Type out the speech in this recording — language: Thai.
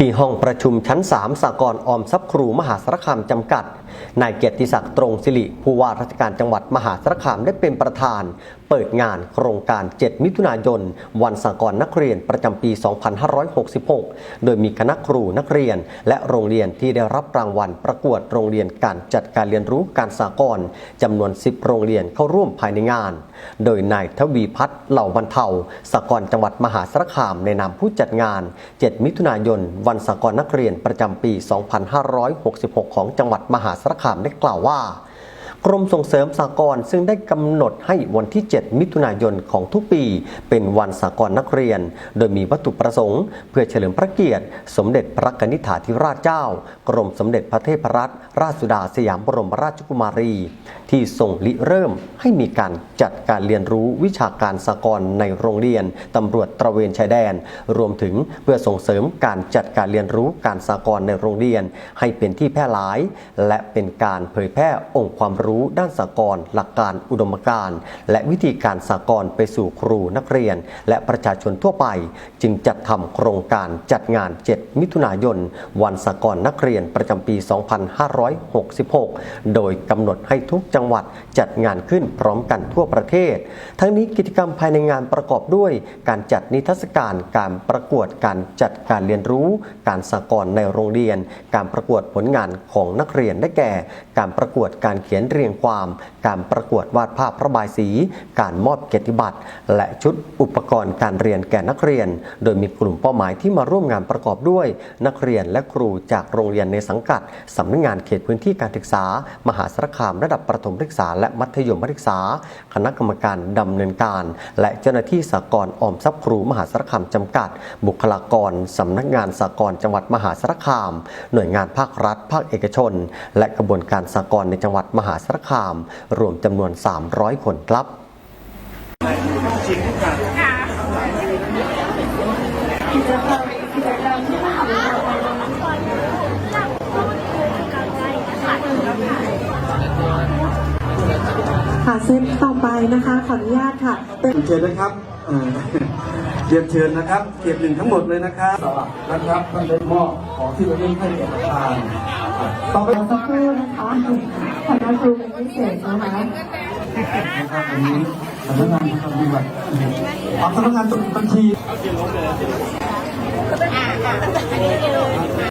ที่ห้องประชุมชั้น 3สากลออมทรัพย์ครูมหาสารคามจำกัด นายเกียรติศักดิ์ตรงศิริผู้ว่าราชการจังหวัดมหาสารคามได้เป็นประธานเปิดงานโครงการ 7 มิถุนายน วันสากลนักเรียนประจำปี 2566 โดยมีคณะครูนักเรียน และโรงเรียนที่ได้รับรางวัลประกวดโรงเรียนการจัดการเรียนรู้การสากลจำนวน 10 โรงเรียนเข้าร่วมภายในงาน โดยนายทวีพัฒน์เหล่าบรรเทาสากลจังหวัดมหาสารคามในนามผู้จัดงาน 7 มิถุนายน วันสากลนักเรียนประจำปี 2566 ของจังหวัดมหาสารคามได้กล่าวว่า กรมส่งเสริมสากลซึ่งได้กำหนดให้วันที่ 7 มิถุนายนของทุกปี เป็นวันสากลนักเรียน โดยมีวัตถุประสงค์ เพื่อเฉลิมพระเกียรติ สมเด็จพระกนิษฐาธิราชเจ้า กรมสมเด็จพระเทพรัตนราชสุดาสยามบรมราชกุมารี ที่ทรงริเริ่มให้มีการจัดการเรียนรู้วิชาการสากลในโรงเรียนตำรวจตระเวนชายแดน รวมถึงเพื่อส่งเสริมการจัดการเรียนรู้การสากลในโรงเรียน ให้เป็นที่แพร่หลาย และเป็นการเผยแพร่องค์ความรู้รู้ด้านสากลหลักการอุดมการณ์และวิธีการสากลไปสู่ครูนักเรียน และประชาชนทั่วไป จึงจัดทำโครงการจัดงาน 7 มิถุนายน วันสากลนักเรียนประจำปี 2566 โดยกำหนดให้ทุกจังหวัดจัดงานขึ้นพร้อมกันทั่วประเทศ ทั้งนี้กิจกรรมภายในงานประกอบด้วย การจัดนิทรรศการการประกวดการจัดการเรียนรู้ การสากลในโรงเรียน การประกวดผลงานของนักเรียนได้แก่ การประกวดการเขียนเรียงความ การประกวดวาดภาพระบายสี การมอบเกียรติบัตร และชุดอุปกรณ์การเรียนแก่นักเรียน โดยมีกลุ่มเป้าหมายที่มาร่วมงานประกอบด้วย นักเรียนและครูจากโรงเรียนในสังกัดสำนักงานเขตพื้นที่การศึกษา มหาสารคามระดับประถมศึกษา และมัธยมศึกษา คณะกรรมการดำเนินการ และเจ้าหน้าที่สากลออมทรัพย์ครูมหาสารคามจำกัด บุคลากรสำนักงานสากลจังหวัดมหาสารคาม หน่วยงานภาครัฐ ภาคเอกชน และกระบวนการสากลในจังหวัดมหาสารคาม รวมจำนวน 300 คนครับกิจกรรมกิจกรรมที่มหาวิทยาลัยค่ะเซตต่อไปนะคะ ขออนุญาตค่ะ เป็นเชิญนะครับ เอ่อเรียนเชิญนะครับ เกียรติหนึ่งทั้งหมดเลยนะครับสวัสดีนะครับท่านได้มอบของที่ระลึกให้แก่ประธานต่อไปสักครู่นะคะคณะครูเป็นพิเศษนะคะนะครับวันนี้สำนักงานปฏิบัติเอาสำนักงานจดบัญชี